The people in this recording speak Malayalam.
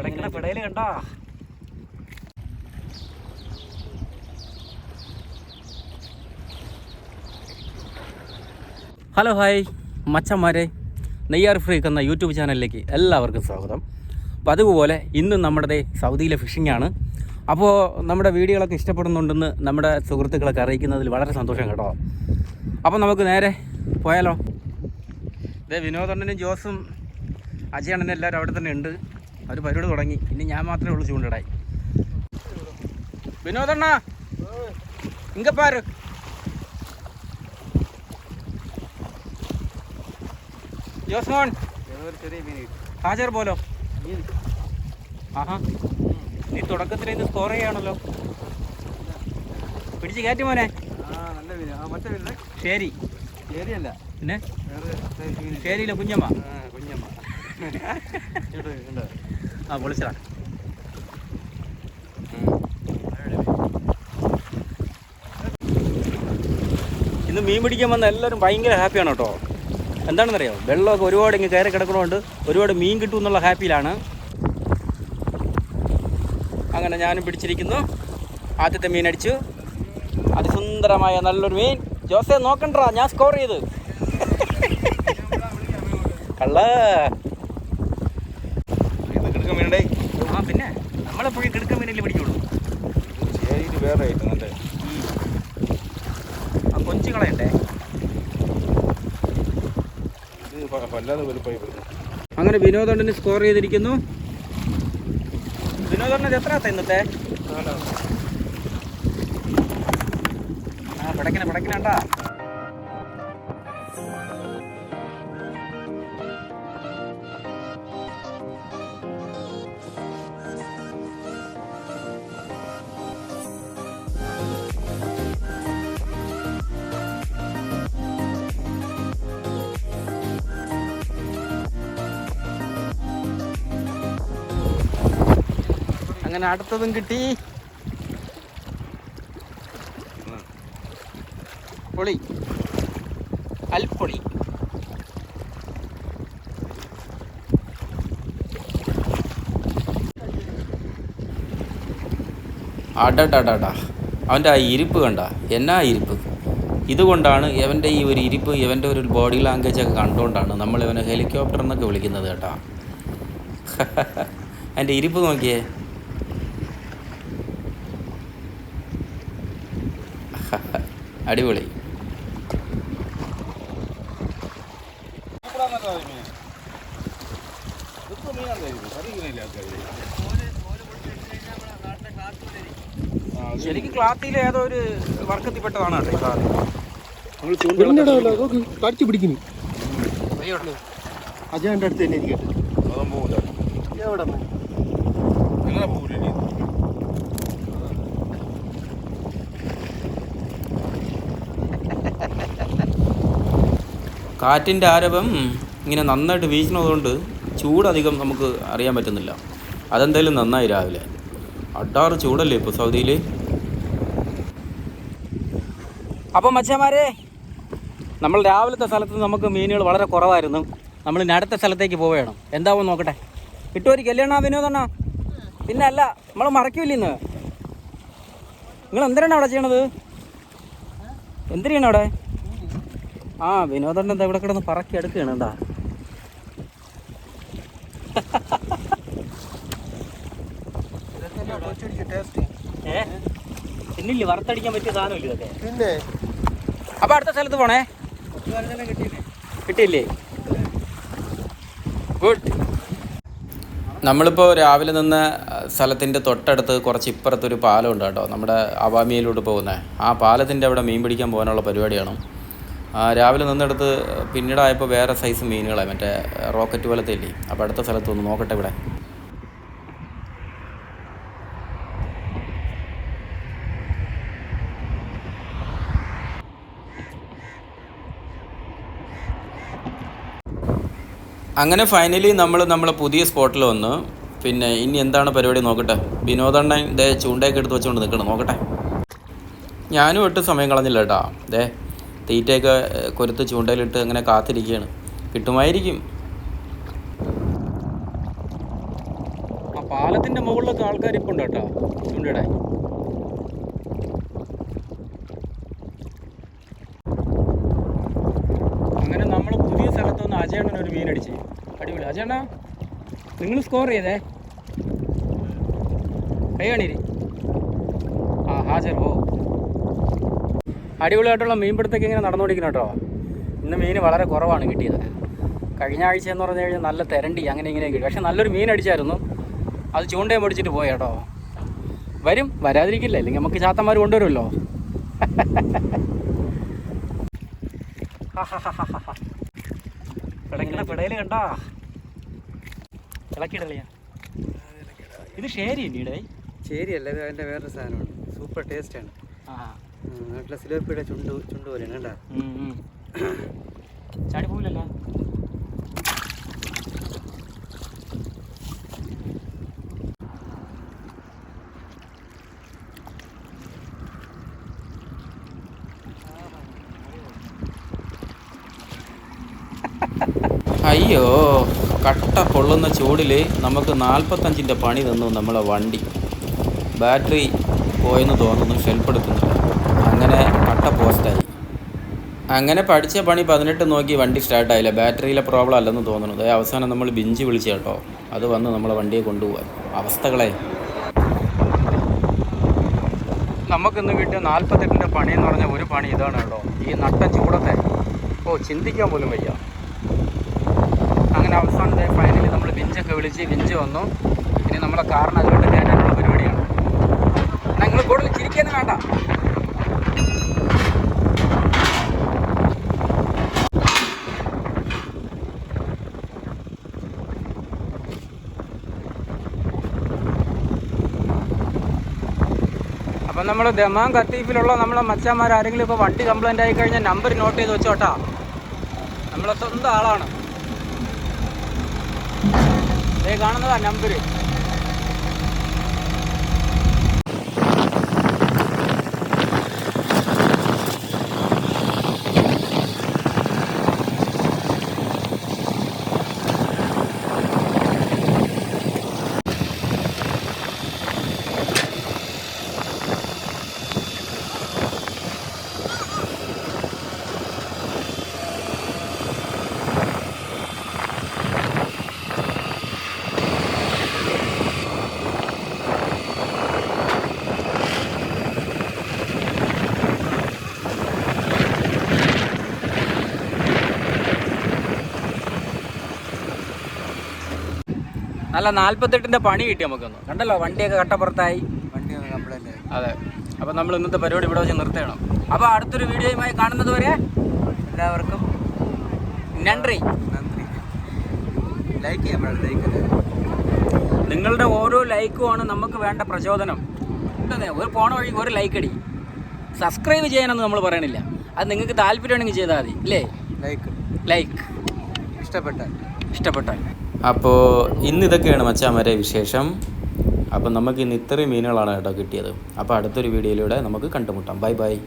പിടയ്ക്കണ പിടയിൽ കണ്ടോ? Hello hi. മച്ചന്മാരെ നെയ്യാർ ഫ്രീക്ക് എന്ന യൂട്യൂബ് ചാനലിലേക്ക് എല്ലാവർക്കും സ്വാഗതം. അപ്പോൾ അതുപോലെ ഇന്നും നമ്മുടെ സൗദിയിലെ ഫിഷിംഗ് ആണ്. അപ്പോൾ നമ്മുടെ വീഡിയോകളൊക്കെ ഇഷ്ടപ്പെടുന്നുണ്ടെന്ന് നമ്മുടെ സുഹൃത്തുക്കളൊക്കെ അറിയിക്കുന്നതിൽ വളരെ സന്തോഷം കേട്ടോ. അപ്പോൾ നമുക്ക് നേരെ പോയാലോ. ഇതേ വിനോദണ്ണനും ജോസും അജയണ്ണനും എല്ലാവരും അവിടെ തന്നെ ഉണ്ട്. അവർ പരിപാടി തുടങ്ങി. ഇനി ഞാൻ മാത്രമേ ഉള്ളൂ ചൂണ്ടിടായി വിനോദണ്ണ. ഇങ്കപ്പാര് പാര് ജോസ് മോൻ ചെറിയ മീൻ ഹാജർ പോലോ. ആഹാ. നീ തുടക്കത്തിൽ ഇന്ന് സ്കോർ ചെയ്യാണല്ലോ. പിടിച്ച് കയറ്റി മോനെ. ശരി. പിന്നെ? ശരിയില്ല കുഞ്ഞമ്മ. കുഞ്ഞമ്മ. ആ പൊളിച്ചടാ ഇന്ന് മീൻ പിടിക്കാൻ വന്ന എല്ലാവരും ഭയങ്കര ഹാപ്പിയാണ് കേട്ടോ. എന്താണെന്നറിയോ? വെള്ളമൊക്കെ ഒരുപാട് ഇങ്ങനെ കയറി കിടക്കണോണ്ട് ഒരുപാട് മീൻ കിട്ടും എന്നുള്ള ഹാപ്പിയിലാണ്. അങ്ങനെ ഞാനും പിടിച്ചിരിക്കുന്നു. ആദ്യത്തെ മീൻ അടിച്ചു. അതിസുന്ദരമായ നല്ലൊരു മീൻ. ജോസെ നോക്കണ്ടാ ഞാൻ സ്കോർ ചെയ്ത്. കള്ള. ഇത് കിടക്കാൻ മീനുണ്ടേ ആ പിന്നെ. നമ്മളെപ്പോഴും കിടക്കാൻ മീനല്ലേ പിടിക്കുള്ളൂ ശരി വേറെ ആയിട്ട് നല്ല ആ കൊഞ്ച് കളയണ്ടേ? ഇത് വല്ലാതെ വലുപ്പമായി അങ്ങനെ വിനോദണ്ണന് സ്കോർ ചെയ്തിരിക്കുന്നു. വിനോദണ്ണൻ എത്ര ഇന്നത്തെ? ആ പിടക്കണ പിടക്കണണ്ടാ അങ്ങനെ അടുത്തതും കിട്ടി. പൊളി. അൽപ്പൊളി. അടടടടാ. അവന്റെ ആ ഇരിപ്പ് കണ്ട. എന്നാ ഇരിപ്പ്? ഇതുകൊണ്ടാണ് ഇവന്റെ ഈ ഒരു ഇരിപ്പ് ഇവന്റെ ഒരു ബോഡി ലാംഗ്വേജ് ഒക്കെ കണ്ടുകൊണ്ടാണ് നമ്മൾ ഇവനെ ഹെലികോപ്റ്റർ എന്നൊക്കെ വിളിക്കുന്നത് കേട്ടോ. അതിന്റെ ഇരിപ്പ് നോക്കിയേ. അടിപൊളി. ശരിക്കും ക്ലാത്തിൽ ഏതോ ഒരു വർക്കത്തിൽപ്പെട്ടതാണ് കടിച്ചു പിടിക്കുന്നു. അടുത്ത് തന്നെ ഇരിക്കട്ടെ. എവിടെ പോകില്ല കാറ്റിന്റെ ആരവം ഇങ്ങനെ നന്നായിട്ട് വീശുന്നതുകൊണ്ട് ചൂടധികം നമുക്ക് അറിയാൻ പറ്റുന്നില്ല. അതെന്തായാലും നന്നായി രാവിലെ. അഡാറ് ചൂടല്ലേ ഇപ്പോൾ സൗദിയിൽ അപ്പം മച്ചന്മാരെ നമ്മൾ രാവിലത്തെ സ്ഥലത്ത് നമുക്ക് മീനുകൾ വളരെ കുറവായിരുന്നു. നമ്മൾ അടുത്ത സ്ഥലത്തേക്ക് പോവുകയാണ്. എന്താവും നോക്കട്ടെ. കിട്ടുമായിരിക്കും കല്യാണ വിനോദണ്ണ പിന്നെ അല്ല നമ്മൾ മറക്കില്ല ഇന്ന്? നിങ്ങൾ എന്തിനാണ് അവിടെ ചെയ്യണത്? എന്തിനാണ് അവിടെ? ആ വിനോദണ്ണ എന്താ ഇവിടെ കിടന്ന് പറക്കി എടുക്കുകയാണ് എന്താ പിന്നില്ലേ വറുത്തടിക്കാൻ പറ്റിയ സാധനമില്ല ഇതൊക്കെ? പിന്നെ? അപ്പൊ അടുത്ത സ്ഥലത്ത് പോണേ? കിട്ടിയില്ലേ? ഗുഡ്. നമ്മളിപ്പോൾ രാവിലെ നിന്ന് സ്ഥലത്തിന്റെ തൊട്ടടുത്ത് കുറച്ച് ഇപ്പുറത്തൊരു ഉണ്ട് കേട്ടോ. നമ്മുടെ അവാമിയിലോട്ട് പോകുന്നത് ആ പാലത്തിന്റെ അവിടെ മീൻ പിടിക്കാൻ പോകാനുള്ള പരിപാടിയാണ്. രാവിലെ നിന്നെടുത്ത് പിന്നീടായപ്പോൾ വേറെ സൈസ് മീനുകളെ മറ്റേ റോക്കറ്റ് പോലത്തെ ഇല്ലേ? അപ്പോൾ അടുത്ത സ്ഥലത്ത് ഒന്ന് നോക്കട്ടെ ഇവിടെ. അങ്ങനെ ഫൈനലി നമ്മൾ നമ്മളെ പുതിയ സ്പോട്ടിൽ വന്ന് പിന്നെ ഇനി എന്താണ് പരിപാടി നോക്കട്ടെ? വിനോദണ്ണൻ ദേ ചൂണ്ടയൊക്കെ എടുത്ത് വെച്ചുകൊണ്ട് നിൽക്കണം നോക്കട്ടെ? ഞാനും ഒട്ടും സമയം കളഞ്ഞില്ല കേട്ടോ ദേ തീറ്റയൊക്കെ കൊരുത്ത് ചൂണ്ടയിലിട്ട് അങ്ങനെ കാത്തിരിക്കുകയാണ്. കിട്ടുമായിരിക്കും. ആ പാലത്തിന്റെ മുകളിലൊക്കെ ആൾക്കാർ ഇപ്പോൾ ചൂണ്ടിടാൻ അങ്ങനെ നമ്മൾ പുതിയ സ്ഥലത്ത് വന്ന് അജയണ്ണൻ ഒരു മീനടിച്ച് അടിപൊളി. അജയണ്ണ നിങ്ങൾ സ്കോർ ചെയ്തേ. കൈ കാണിരി ആ ഹാജർ. ഓ. അടിപൊളിയായിട്ടുള്ള മീൻപിടുത്തൊക്കെ ഇങ്ങനെ നടന്നുകൊണ്ടിരിക്കുന്നു കേട്ടോ. ഇന്ന് മീൻ വളരെ കുറവാണ് കിട്ടിയത്. കഴിഞ്ഞ ആഴ്ച എന്ന് പറഞ്ഞു കഴിഞ്ഞാൽ നല്ല തിരണ്ടി അങ്ങനെ ഇങ്ങനെ കിട്ടി. പക്ഷെ നല്ലൊരു മീൻ അടിച്ചായിരുന്നു. അത് ചൂണ്ടയും പിടിച്ചിട്ട് പോയി കേട്ടോ. വരും വരാതിരിക്കില്ല. അല്ലെങ്കിൽ നമുക്ക് ചാത്തന്മാർ കൊണ്ടുവരുമല്ലോ. പിടയിൽ കണ്ടാ? ഇളക്കിടലയാ ഇത് നീടേ ചേരിയല്ല ഇത് അതിന്റെ വേറൊരു സാധനമാണ്. സൂപ്പർ ടേസ്റ്റാണ്. ആ അയ്യോ കട്ട പൊള്ളുന്ന ചൂടിൽ നമുക്ക് നാൽപ്പത്തഞ്ചിന്റെ പണി തന്നു നമ്മളെ വണ്ടി. ബാറ്ററി പോയെന്ന് തോന്നുന്നു ഷെൽഫ് എടുക്കുന്നില്ല അങ്ങനെ പട്ട പോസ്റ്റായി അങ്ങനെ പഠിച്ച പണി പതിനെട്ട് നോക്കി വണ്ടി സ്റ്റാർട്ടായില്ല ബാറ്ററിയിലെ പ്രോബ്ലം അല്ലെന്ന് തോന്നുന്നു അതായത് അവസാനം നമ്മൾ ബിഞ്ച് വിളിച്ച കേട്ടോ. അത് വന്ന് നമ്മളെ വണ്ടിയെ കൊണ്ടുപോകാൻ അവസ്ഥകളെ. നമുക്കിന്ന് കിട്ടിയ നാൽപ്പത്തെട്ടിന്റെ പണി എന്ന് പറഞ്ഞാൽ ഒരു പണി ഇതാണ് കേട്ടോ. ഈ നട്ട ചൂടത്തെ. ഓ ചിന്തിക്കാൻ പോലും വയ്യ. അങ്ങനെ അവസാനത്തെ ഫൈനലി നമ്മൾ ബിഞ്ചൊക്കെ വിളിച്ച് ബിഞ്ച് വന്നു. ഇനി നമ്മളെ കാറിന് അതുകൊണ്ട് കയറ്റാനുള്ള പരിപാടിയാണ്. നിങ്ങൾ കൂടുതൽ ചിരിക്കുന്നു വേണ്ട. അപ്പം നമ്മൾ ദമാം കത്തീഫിലുള്ള നമ്മളെ മച്ചാന്മാർ ആരെങ്കിലും ഇപ്പോൾ വണ്ടി കംപ്ലൈന്റ് ആയി കഴിഞ്ഞാൽ നമ്പർ നോട്ട് ചെയ്ത് വെച്ചോട്ടാ. നമ്മളെ സ്വന്തം ആളാണ്. കാണുന്നതാ നമ്പർ നല്ല നാല്പത്തെട്ടിന്റെ പണി കിട്ടി നമുക്കൊന്ന്. കണ്ടല്ലോ വണ്ടിയൊക്കെ കട്ടപ്പുറത്തായി. വണ്ടി ഒന്ന് കംപ്ലൈന്റ് ആയി. അതെ. അപ്പോൾ നമ്മൾ ഇന്നത്തെ പരിപാടി ഇവിടെ വെച്ച് നിർത്തണം. അപ്പോൾ അടുത്തൊരു വീഡിയോയുമായി കാണുന്നത് വരെ എല്ലാവർക്കും നന്ദി. നന്ദി. ലൈക്ക് ചെയ്യാൻ ലൈക്ക് നിങ്ങളുടെ ഓരോ ലൈക്കുമാണ് നമുക്ക് വേണ്ട പ്രചോദനം. ഒരു പോണ വഴി ഒരു ലൈക്ക് അടി. സബ്സ്ക്രൈബ് ചെയ്യാനൊന്നും നമ്മൾ പറയണില്ല. അത് നിങ്ങൾക്ക് താല്പര്യമാണെങ്കിൽ ചെയ്താൽ മതി. ഇല്ലേ? ലൈക്ക് ലൈക്ക് ഇഷ്ടപ്പെട്ടാൽ. ഇഷ്ടപ്പെട്ടാൽ. അപ്പോൾ ഇന്ന് ഇതൊക്കെയാണ് മച്ചാമരെ വിശേഷം. അപ്പം നമുക്ക് ഇന്ന് ഇത്രയും മീനുകളാണ് കേട്ടോ കിട്ടിയത്. അപ്പോൾ അടുത്തൊരു വീഡിയോയിലൂടെ നമുക്ക് കണ്ടുമുട്ടാം. Bye bye.